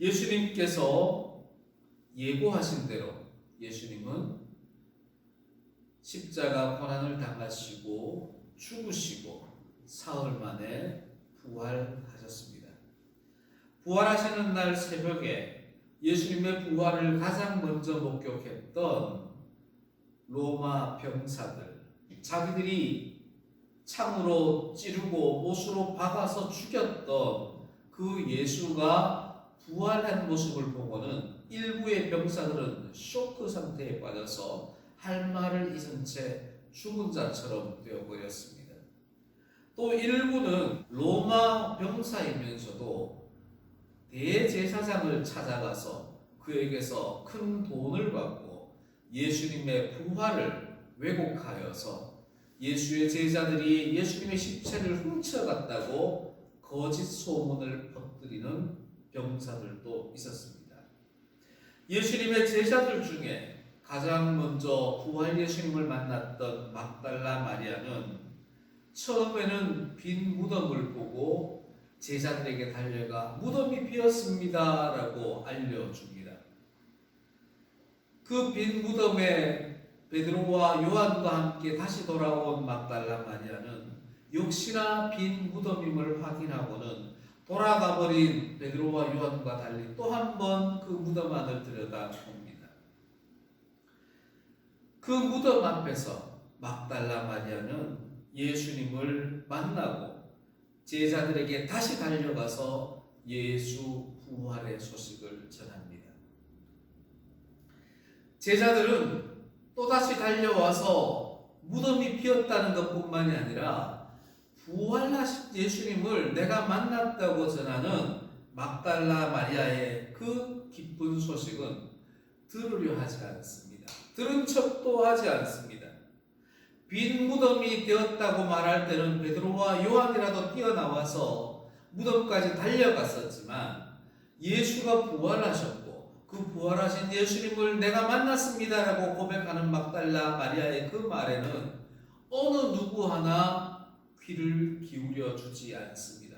예수님께서 예고하신 대로 예수님은 십자가 고난을 당하시고 죽으시고 사흘 만에 부활하셨습니다. 부활하시는 날 새벽에 예수님의 부활을 가장 먼저 목격했던 로마 병사들, 자기들이 창으로 찌르고 못으로 박아서 죽였던 그 예수가 부활한 모습을 보고는 일부의 병사들은 쇼크 상태에 빠져서 할 말을 잊은 채 죽은 자처럼 되어버렸습니다. 또 일부는 로마 병사이면서도 대제사장을 찾아가서 그에게서 큰 돈을 받고 예수님의 부활을 왜곡하여서 예수의 제자들이 예수님의 십체를 훔쳐갔다고 거짓 소문을 퍼뜨리는 병사들도 있었습니다. 예수님의 제자들 중에 가장 먼저 부활 예수님을 만났던 막달라 마리아는 처음에는 빈 무덤을 보고 제자들에게 달려가 무덤이 비었습니다라고 알려줍니다. 그 빈 무덤에 베드로와 요한과 함께 다시 돌아온 막달라 마리아는 역시나 빈 무덤임을 확인하고는 돌아가 버린 베드로와 요한과 달리 또 한 번 그 무덤 안을 들여다 봅니다. 그 무덤 앞에서 막달라 마리아는 예수님을 만나고 제자들에게 다시 달려가서 예수 부활의 소식을 전합니다. 제자들은 또다시 달려와서 무덤이 비었다는 것뿐만이 아니라 부활하신 예수님을 내가 만났다고 전하는 막달라 마리아의 그 기쁜 소식은 들으려 하지 않습니다. 들은 척도 하지 않습니다. 빈 무덤이 되었다고 말할 때는 베드로와 요한이라도 뛰어나와서 무덤까지 달려갔었지만 예수가 부활하셨고 그 부활하신 예수님을 내가 만났습니다라고 고백하는 막달라 마리아의 그 말에는 어느 누구 하나 귀를 기울여 주지 않습니다.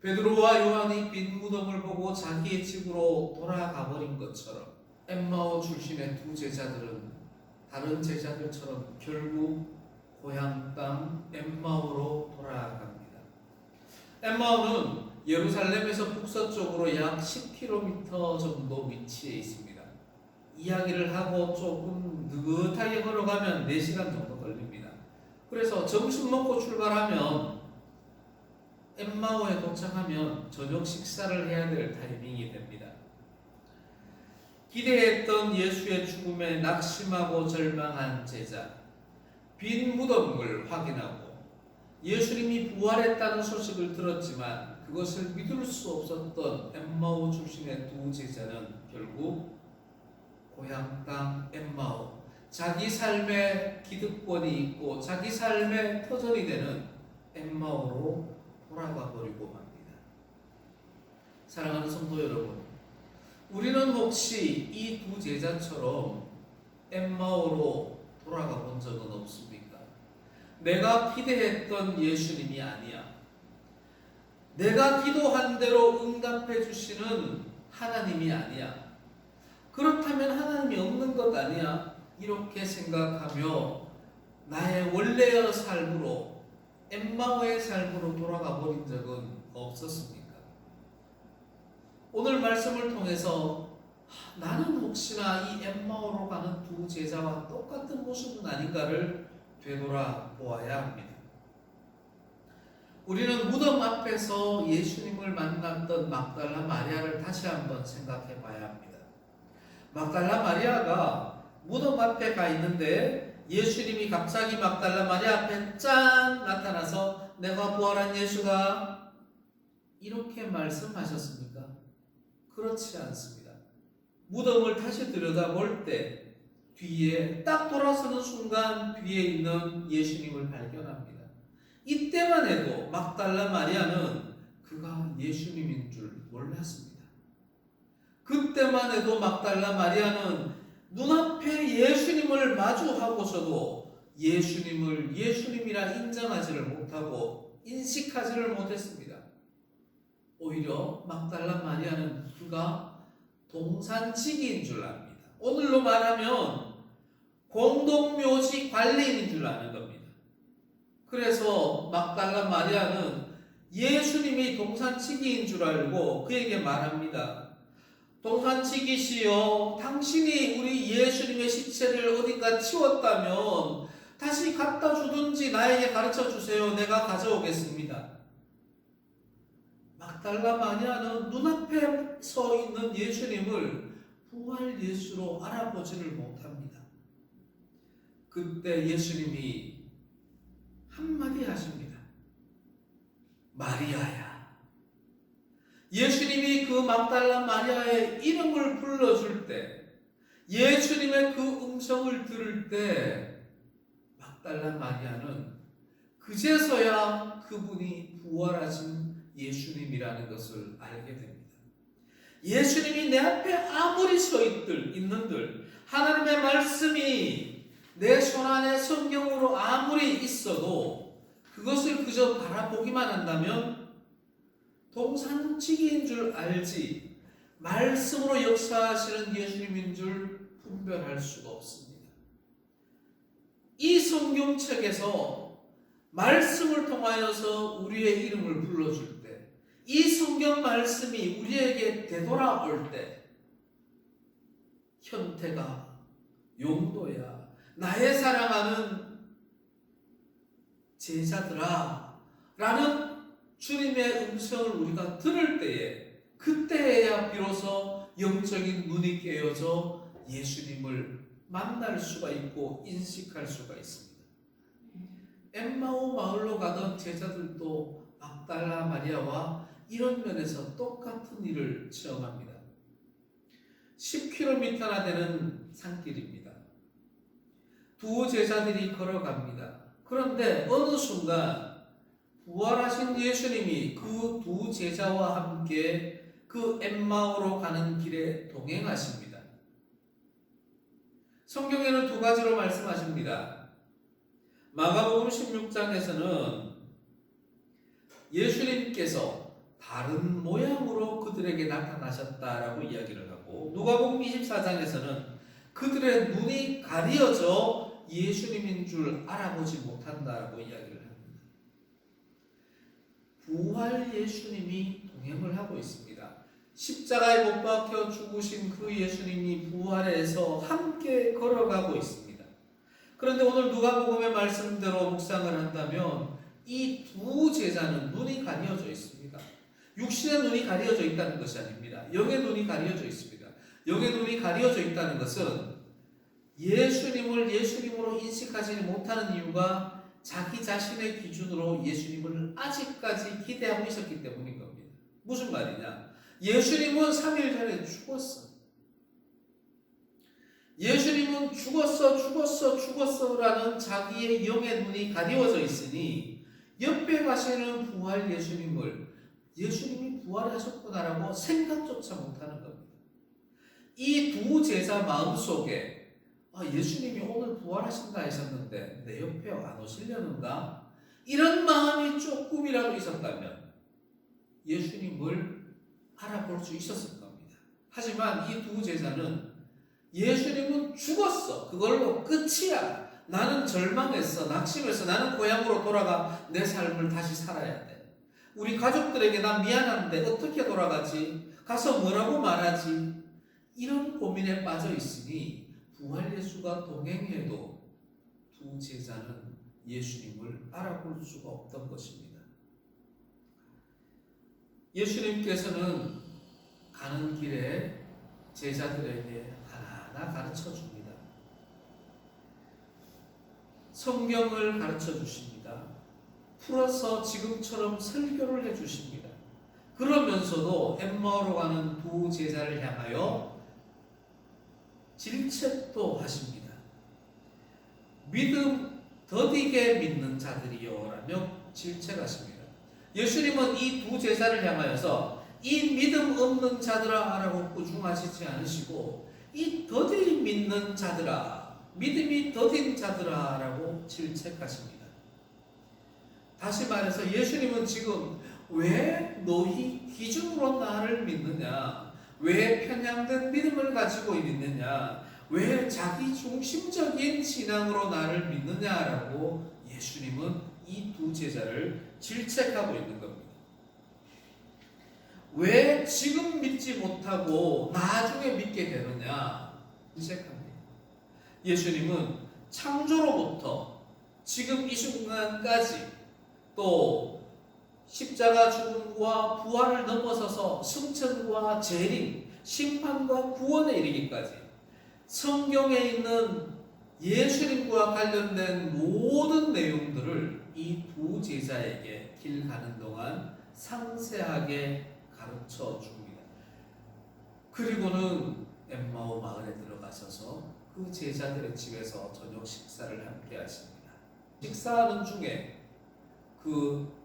베드로와 요한이 빈 무덤을 보고 자기의 집으로 돌아가 버린 것처럼 엠마오 출신의 두 제자들은 다른 제자들처럼 결국 고향 땅 엠마오로 돌아갑니다. 엠마오는 예루살렘에서 북서쪽으로 약 10km 정도 위치해 있습니다. 이야기를 하고 조금 느긋하게 걸어가면 4시간 정도 걸립니다. 그래서 점심 먹고 출발하면 엠마오에 도착하면 저녁 식사를 해야 될 타이밍이 됩니다. 기대했던 예수의 죽음에 낙심하고 절망한 제자, 빈 무덤을 확인하고 예수님이 부활했다는 소식을 들었지만 그것을 믿을 수 없었던 엠마오 출신의 두 제자는 결국 고향 땅 엠마오, 자기 삶의 기득권이 있고 자기 삶의 터전이 되는 엠마오로 돌아가 버리고 맙니다. 사랑하는 성도 여러분, 우리는 혹시 이 두 제자처럼 엠마오로 돌아가 본 적은 없습니까? 내가 기대했던 예수님이 아니야. 내가 기도한 대로 응답해 주시는 하나님이 아니야. 그렇다면 하나님이 없는 것 아니야. 이렇게 생각하며 나의 원래의 삶으로 엠마오의 삶으로 돌아가 버린 적은 없었습니까? 오늘 말씀을 통해서 나는 혹시나 이 엠마오로 가는 두 제자와 똑같은 모습은 아닌가를 되돌아 보아야 합니다. 우리는 무덤 앞에서 예수님을 만났던 막달라 마리아를 다시 한번 생각해 봐야 합니다. 막달라 마리아가 무덤 앞에 가 있는데 예수님이 갑자기 막달라 마리아 앞에 짠 나타나서 내가 부활한 예수가 이렇게 말씀하셨습니까? 그렇지 않습니다. 무덤을 다시 들여다볼 때 뒤에 딱 돌아서는 순간 뒤에 있는 예수님을 발견합니다. 이때만 해도 막달라 마리아는 그가 예수님인 줄 몰랐습니다. 그때만 해도 막달라 마리아는 눈앞에 예수님을 마주하고서도 예수님을 예수님이라 인정하지를 못하고 인식하지를 못했습니다. 오히려 막달라 마리아는 그 무엇입니까? 동산지기인 줄 압니다. 오늘로 말하면 공동묘지 관리인인 줄 아는 겁니다. 그래서 막달라 마리아는 예수님이 동산치기인 줄 알고 그에게 말합니다. 동산치기시여, 당신이 우리 예수님의 시체를 어딘가 치웠다면 다시 갖다 주든지 나에게 가르쳐 주세요. 내가 가져오겠습니다. 막달라 마리아는 눈앞에 서 있는 예수님을 부활 예수로 알아보지를 못합니다. 그때 예수님이 한마디 하십니다. 마리아야. 예수님이 그 막달라 마리아의 이름을 불러줄 때, 예수님의 그 음성을 들을 때, 막달라 마리아는 그제서야 그분이 부활하신 예수님이라는 것을 알게 됩니다. 예수님이 내 앞에 아무리 서 있들, 있는들, 하나님의 말씀이 내 손 안에 성경으로 아무리 있어도 그것을 그저 바라보기만 한다면 동산치기인 줄 알지 말씀으로 역사하시는 예수님인 줄 분별할 수가 없습니다. 이 성경책에서 말씀을 통하여서 우리의 이름을 불러줄 때, 이 성경 말씀이 우리에게 되돌아올 때, 현태가 용도야, 나의 사랑하는 제자들아, 라는 주님의 음성을 우리가 들을 때에, 그때에야 비로소 영적인 눈이 깨어져 예수님을 만날 수가 있고 인식할 수가 있습니다. 엠마오 마을로 가던 제자들도 막달라 마리아와 이런 면에서 똑같은 일을 체험합니다. 10km나 되는 산길입니다. 두 제자들이 걸어갑니다. 그런데 어느 순간 부활하신 예수님이 그 두 제자와 함께 그 엠마오로 가는 길에 동행하십니다. 성경에는 두 가지로 말씀하십니다. 마가복음 16장에서는 예수님께서 다른 모양으로 그들에게 나타나셨다라고 이야기를 하고 누가복음 24장에서는 그들의 눈이 가려져 예수님인 줄 알아보지 못한다라고 이야기를 합니다. 부활 예수님이 동행을 하고 있습니다. 십자가에 못 박혀 죽으신 그 예수님이 부활해서 함께 걸어가고 있습니다. 그런데 오늘 누가복음의 말씀대로 묵상을 한다면 이 두 제자는 눈이 가려져 있습니다. 육신의 눈이 가려져 있다는 것이 아닙니다. 영의 눈이 가려져 있습니다. 영의 눈이 가려져 있다는 것은 예수님을 예수님으로 인식하지 못하는 이유가 자기 자신의 기준으로 예수님을 아직까지 기대하고 있었기 때문인 겁니다. 무슨 말이냐? 예수님은 3일 전에 죽었어. 예수님은 죽었어, 죽었어, 죽었어라는 자기의 영의 눈이 가리워져 있으니 옆에 가시는 부활 예수님을 예수님이 부활하셨구나라고 생각조차 못하는 겁니다. 이 두 제자 마음 속에 아, 예수님이 오늘 부활하신다 하셨는데 내 옆에 안 오시려는가? 이런 마음이 조금이라도 있었다면 예수님을 알아볼 수 있었을 겁니다. 하지만 이 두 제자는 예수님은 죽었어. 그걸로 끝이야. 나는 절망했어. 낙심했어. 나는 고향으로 돌아가 내 삶을 다시 살아야 돼. 우리 가족들에게 난 미안한데 어떻게 돌아가지? 가서 뭐라고 말하지? 이런 고민에 빠져 있으니 부활 예수가 동행해도 두 제자는 예수님을 알아볼 수가 없던 것입니다. 예수님께서는 가는 길에 제자들에게 하나하나 가르쳐 줍니다. 성경을 가르쳐 주십니다. 풀어서 지금처럼 설교를 해 주십니다. 그러면서도 엠마오로 가는 두 제자를 향하여 질책도 하십니다. 믿음 더디게 믿는 자들이요라며 질책하십니다. 예수님은 이 두 제자를 향하여서 이 믿음 없는 자들아 라고 꾸중하시지 않으시고 이 더디 믿는 자들아 믿음이 더딘 자들아 라고 질책하십니다. 다시 말해서 예수님은 지금 왜 너희 기준으로 나를 믿느냐? 왜 편향된 믿음을 가지고 있느냐? 왜 자기 중심적인 신앙으로 나를 믿느냐라고 예수님은 이 두 제자를 질책하고 있는 겁니다. 왜 지금 믿지 못하고 나중에 믿게 되느냐? 질책합니다. 예수님은 창조로부터 지금 이 순간까지 또 십자가 죽음과 부활을 넘어서서 승천과 재림, 심판과 구원에 이르기까지 성경에 있는 예수님과 관련된 모든 내용들을 이 두 제자에게 길 가는 동안 상세하게 가르쳐 줍니다. 그리고는 엠마오 마을에 들어가셔서 그 제자들의 집에서 저녁 식사를 함께 하십니다. 식사하는 중에 그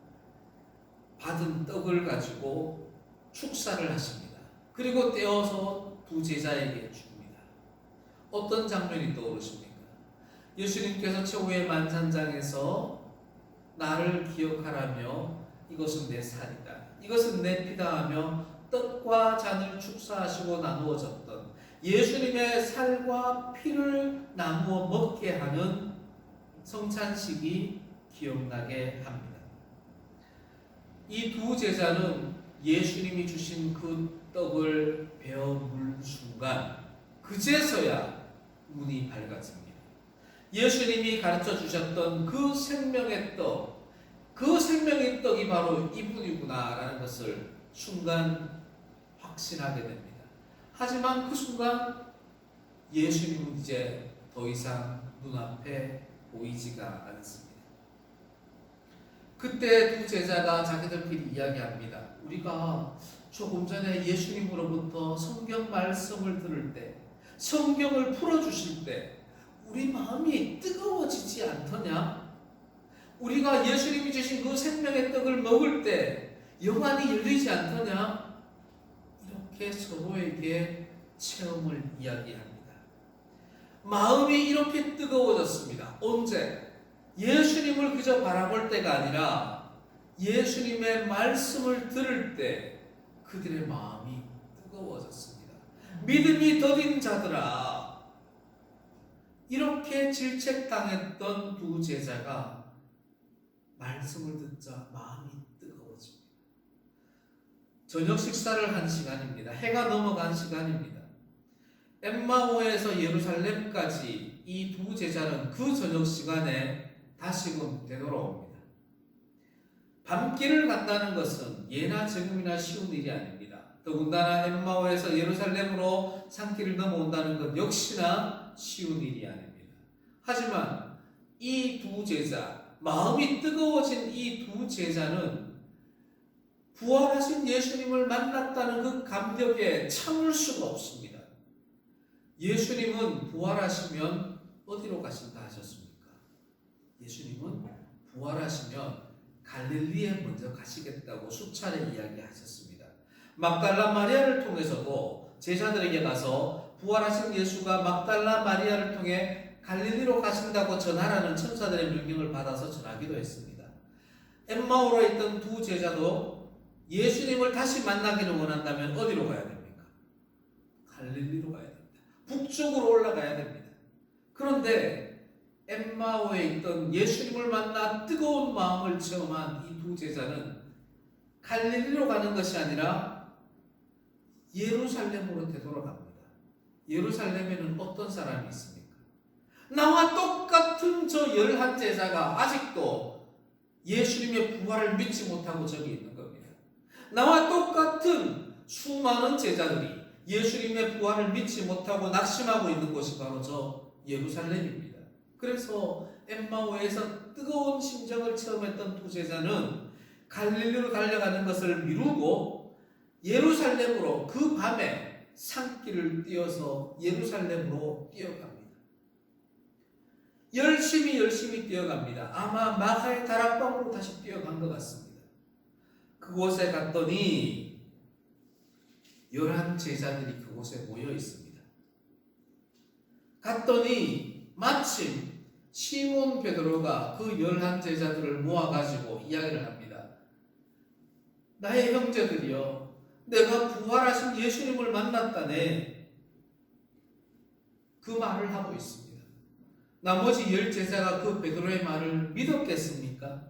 받은 떡을 가지고 축사를 하십니다. 그리고 떼어서 두 제자에게 줍니다. 어떤 장면이 떠오르십니까? 예수님께서 최후의 만찬장에서 나를 기억하라며 이것은 내 살이다. 이것은 내 피다 하며 떡과 잔을 축사하시고 나누어 졌던 예수님의 살과 피를 나누어 먹게 하는 성찬식이 기억나게 합니다. 이 두 제자는 예수님이 주신 그 떡을 베어 물 순간 그제서야 문이 밝아집니다. 예수님이 가르쳐 주셨던 그 생명의 떡, 그 생명의 떡이 바로 이분이구나라는 것을 순간 확신하게 됩니다. 하지만 그 순간 예수님은 이제 더 이상 눈앞에 보이지가 않습니다. 그때 두 제자가 자기들끼리 이야기합니다. 우리가 조금 전에 예수님으로부터 성경 말씀을 들을 때, 성경을 풀어주실 때, 우리 마음이 뜨거워지지 않더냐? 우리가 예수님이 주신 그 생명의 떡을 먹을 때, 영안이 열리지 않더냐? 이렇게 서로에게 체험을 이야기합니다. 마음이 이렇게 뜨거워졌습니다. 언제? 예수님을 그저 바라볼 때가 아니라 예수님의 말씀을 들을 때 그들의 마음이 뜨거워졌습니다. 믿음이 더딘 자들아 이렇게 질책당했던 두 제자가 말씀을 듣자 마음이 뜨거워집니다. 저녁 식사를 한 시간입니다. 해가 넘어간 시간입니다. 엠마오에서 예루살렘까지 이 두 제자는 그 저녁 시간에 다시금 되돌아옵니다. 밤길을 간다는 것은 예나 지금이나 쉬운 일이 아닙니다. 더군다나 엠마오에서 예루살렘으로 산길을 넘어온다는 것 역시나 쉬운 일이 아닙니다. 하지만 이 두 제자, 마음이 뜨거워진 이 두 제자는 부활하신 예수님을 만났다는 그 감격에 참을 수가 없습니다. 예수님은 부활하시면 어디로 가신다 하셨습니까? 예수님은 부활하시면 갈릴리에 먼저 가시겠다고 수차례 이야기하셨습니다. 막달라 마리아를 통해서도 제자들에게 가서 부활하신 예수가 막달라 마리아를 통해 갈릴리로 가신다고 전하라는 천사들의 명령을 받아서 전하기도 했습니다. 엠마오로 있던 두 제자도 예수님을 다시 만나기를 원한다면 어디로 가야 됩니까? 갈릴리로 가야 됩니다. 북쪽으로 올라가야 됩니다. 그런데 엠마오에 있던 예수님을 만나 뜨거운 마음을 체험한 이 두 제자는 갈릴리로 가는 것이 아니라 예루살렘으로 되돌아갑니다. 예루살렘에는 어떤 사람이 있습니까? 나와 똑같은 저 열한 제자가 아직도 예수님의 부활을 믿지 못하고 저기 있는 겁니다. 나와 똑같은 수많은 제자들이 예수님의 부활을 믿지 못하고 낙심하고 있는 곳이 바로 저 예루살렘입니다. 그래서 엠마오에서 뜨거운 심정을 체험했던 두 제자는 갈릴리로 달려가는 것을 미루고 예루살렘으로 그 밤에 산길을 뛰어서 예루살렘으로 뛰어갑니다. 열심히 열심히 뛰어갑니다. 아마 마가의 다락방으로 다시 뛰어간 것 같습니다. 그곳에 갔더니 열한 제자들이 그곳에 모여 있습니다. 갔더니 마침 시몬 베드로가 그 열한 제자들을 모아가지고 이야기를 합니다. 나의 형제들이여, 내가 부활하신 예수님을 만났다네. 그 말을 하고 있습니다. 나머지 열 제자가 그 베드로의 말을 믿었겠습니까?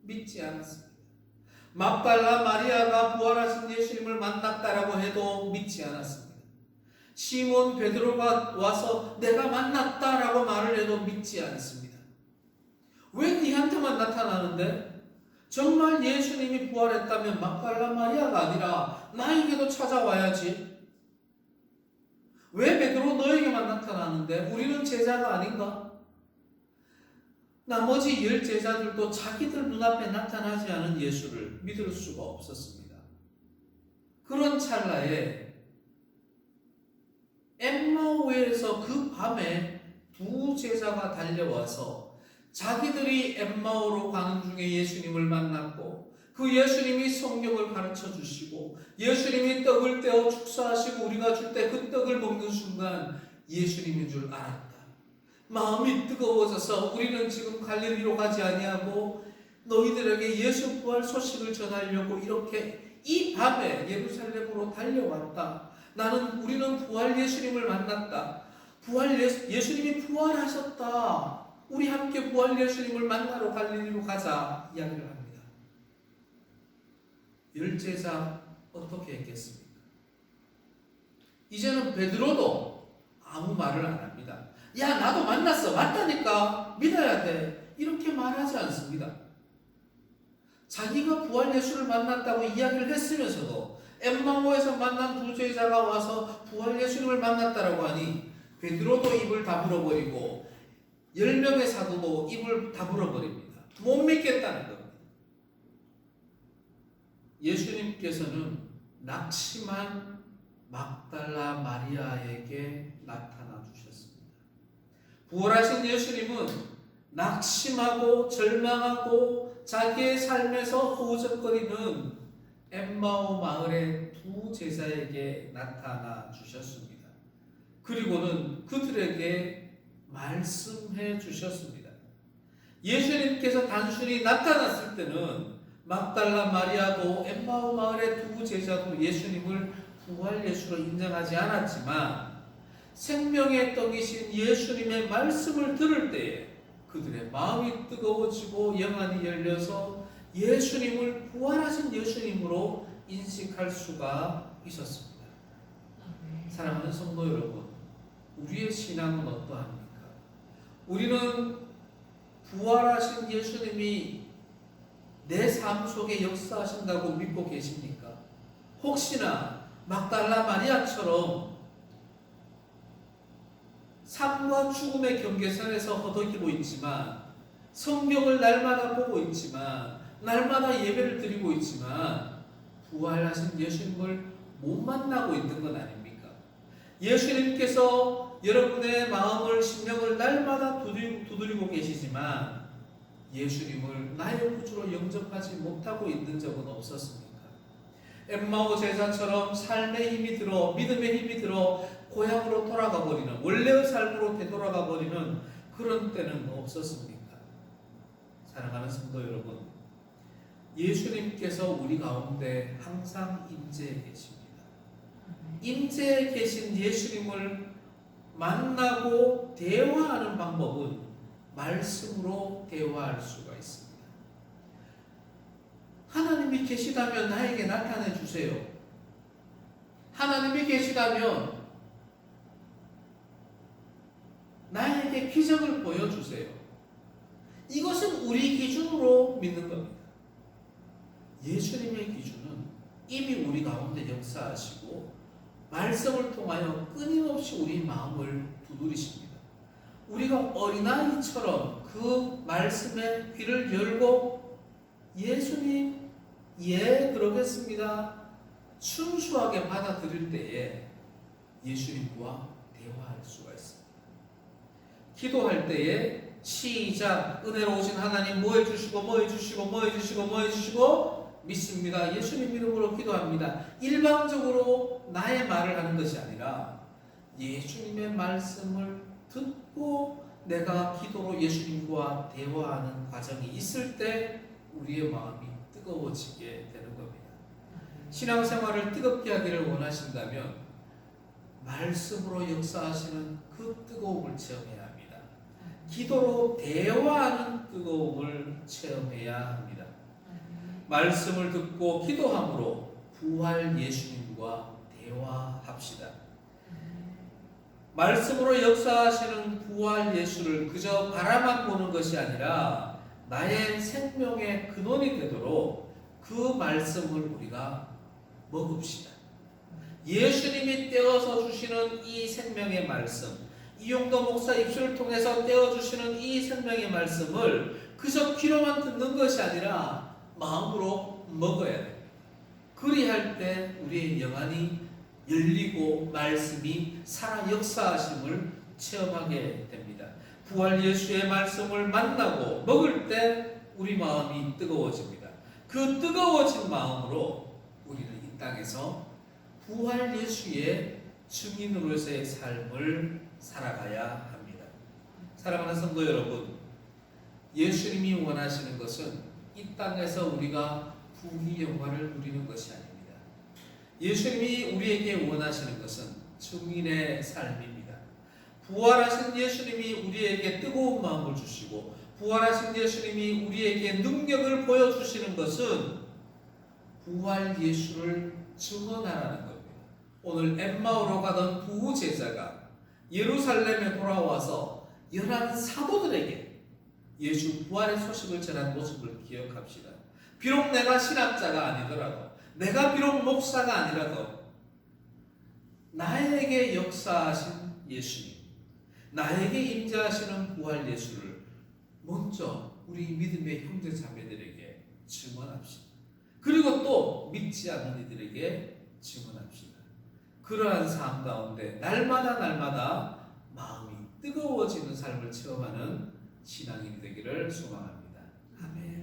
믿지 않았습니다. 막달라 마리아가 부활하신 예수님을 만났다라고 해도 믿지 않았습니다. 시몬 베드로가 와서 내가 만났다라고 말을 해도 믿지 않습니다. 왜 그한테만 나타나는데? 정말 예수님이 부활했다면 막달라 마리아가 아니라 나에게도 찾아와야지. 왜 베드로 너에게만 나타나는데 우리는 제자가 아닌가? 나머지 열 제자들도 자기들 눈앞에 나타나지 않은 예수를 믿을 수가 없었습니다. 그런 찰나에 엠마오에서 그 밤에 두 제자가 달려와서 자기들이 엠마오로 가는 중에 예수님을 만났고 그 예수님이 성경을 가르쳐 주시고 예수님이 떡을 떼어 축사하시고 우리가 줄 때 그 떡을 먹는 순간 예수님인 줄 알았다. 마음이 뜨거워져서 우리는 지금 갈릴리로 가지 아니하고 너희들에게 예수 부활 소식을 전하려고 이렇게 이 밤에 예루살렘으로 달려왔다. 나는 우리는 부활 예수님을 만났다. 부활 예수, 예수님이 부활하셨다. 우리 함께 부활 예수님을 만나러 갈릴리로 가자 이야기를 합니다. 열제자 어떻게 했겠습니까? 이제는 베드로도 아무 말을 안 합니다. 야 나도 만났어 맞다니까 믿어야 돼 이렇게 말하지 않습니다. 자기가 부활 예수를 만났다고 이야기를 했으면서도 엠마오에서 만난 두 제자가 와서 부활 예수님을 만났다라고 하니 베드로도 입을 다물어 버리고 열 명의 사도도 입을 다물어 버립니다. 못 믿겠다는 겁니다. 예수님께서는 낙심한 막달라 마리아에게 나타나 주셨습니다. 부활하신 예수님은 낙심하고 절망하고 자기의 삶에서 허우적거리는 엠마오 마을의 두 제자에게 나타나 주셨습니다. 그리고는 그들에게 말씀해 주셨습니다. 예수님께서 단순히 나타났을 때는 막달라 마리아도 엠마오 마을의 두 제자도 예수님을 부활 예수로 인정하지 않았지만 생명의 떡이신 예수님의 말씀을 들을 때에 그들의 마음이 뜨거워지고 영안이 열려서 예수님을 부활하신 예수님으로 인식할 수가 있었습니다. 사랑하는 성도 여러분, 우리의 신앙은 어떠합니까? 우리는 부활하신 예수님이 내 삶 속에 역사하신다고 믿고 계십니까? 혹시나 막달라 마리아처럼 삶과 죽음의 경계선에서 허덕이고 있지만 성경을 날마다 보고 있지만 날마다 예배를 드리고 있지만 부활하신 예수님을 못 만나고 있는 건 아닙니까? 예수님께서 여러분의 마음을 심령을 날마다 두드리고, 계시지만 예수님을 나의 구주로 영접하지 못하고 있는 적은 없었습니까? 엠마오 제자처럼 삶의 힘이 들어 믿음의 힘이 들어 고향으로 돌아가 버리는 원래의 삶으로 되돌아가 버리는 그런 때는 없었습니까? 사랑하는 성도 여러분, 예수님께서 우리 가운데 항상 임재해 계십니다. 임재해 계신 예수님을 만나고 대화하는 방법은 말씀으로 대화할 수가 있습니다. 하나님이 계시다면 나에게 나타내 주세요. 하나님이 계시다면 나에게 기적을 보여주세요. 이것은 우리 기준으로 믿는 겁니다. 예수님의 기준은 이미 우리 가운데 역사하시고 말씀을 통하여 끊임없이 우리 마음을 두드리십니다. 우리가 어린아이처럼 그 말씀에 귀를 열고 예수님 예 그러겠습니다. 순수하게 받아들일 때에 예수님과 대화할 수가 있습니다. 기도할 때에 시작 은혜로우신 하나님 뭐 해주시고 뭐 해주시고 뭐 해주시고 뭐 해주시고 믿습니다. 예수님 이름으로 기도합니다. 일방적으로 나의 말을 하는 것이 아니라 예수님의 말씀을 듣고 내가 기도로 예수님과 대화하는 과정이 있을 때 우리의 마음이 뜨거워지게 되는 겁니다. 신앙생활을 뜨겁게 하기를 원하신다면 말씀으로 역사하시는 그 뜨거움을 체험해야 합니다. 기도로 대화하는 뜨거움을 체험해야 합니다. 말씀을 듣고 기도함으로 부활 예수님과 대화합시다. 말씀으로 역사하시는 부활 예수를 그저 바라만 보는 것이 아니라 나의 생명의 근원이 되도록 그 말씀을 우리가 먹읍시다. 예수님이 떼어서 주시는 이 생명의 말씀, 이용도 목사 입술을 통해서 떼어주시는 이 생명의 말씀을 그저 귀로만 듣는 것이 아니라 마음으로 먹어야 돼. 그리할 때 우리의 영안이 열리고 말씀이 살아 역사하심을 체험하게 됩니다. 부활 예수의 말씀을 만나고 먹을 때 우리 마음이 뜨거워집니다. 그 뜨거워진 마음으로 우리는 이 땅에서 부활 예수의 증인으로서의 삶을 살아가야 합니다. 사랑하는 성도 여러분, 예수님이 원하시는 것은 이 땅에서 우리가 부귀 영화를 누리는 것이 아닙니다. 예수님이 우리에게 원하시는 것은 증인의 삶입니다. 부활하신 예수님이 우리에게 뜨거운 마음을 주시고 부활하신 예수님이 우리에게 능력을 보여주시는 것은 부활 예수를 증언하라는 겁니다. 오늘 엠마오로 가던 두 제자가 예루살렘에 돌아와서 열한 사도들에게 예수 부활의 소식을 전한 모습을 기억합시다. 비록 내가 신학자가 아니더라도 내가 비록 목사가 아니라도 나에게 역사하신 예수님, 나에게 임재하시는 부활 예수를 먼저 우리 믿음의 형제 자매들에게 증언합시다. 그리고 또 믿지 않는 이들에게 증언합시다. 그러한 삶 가운데 날마다 날마다 마음이 뜨거워지는 삶을 체험하는 신앙인이 되기를 소망합니다. 아멘.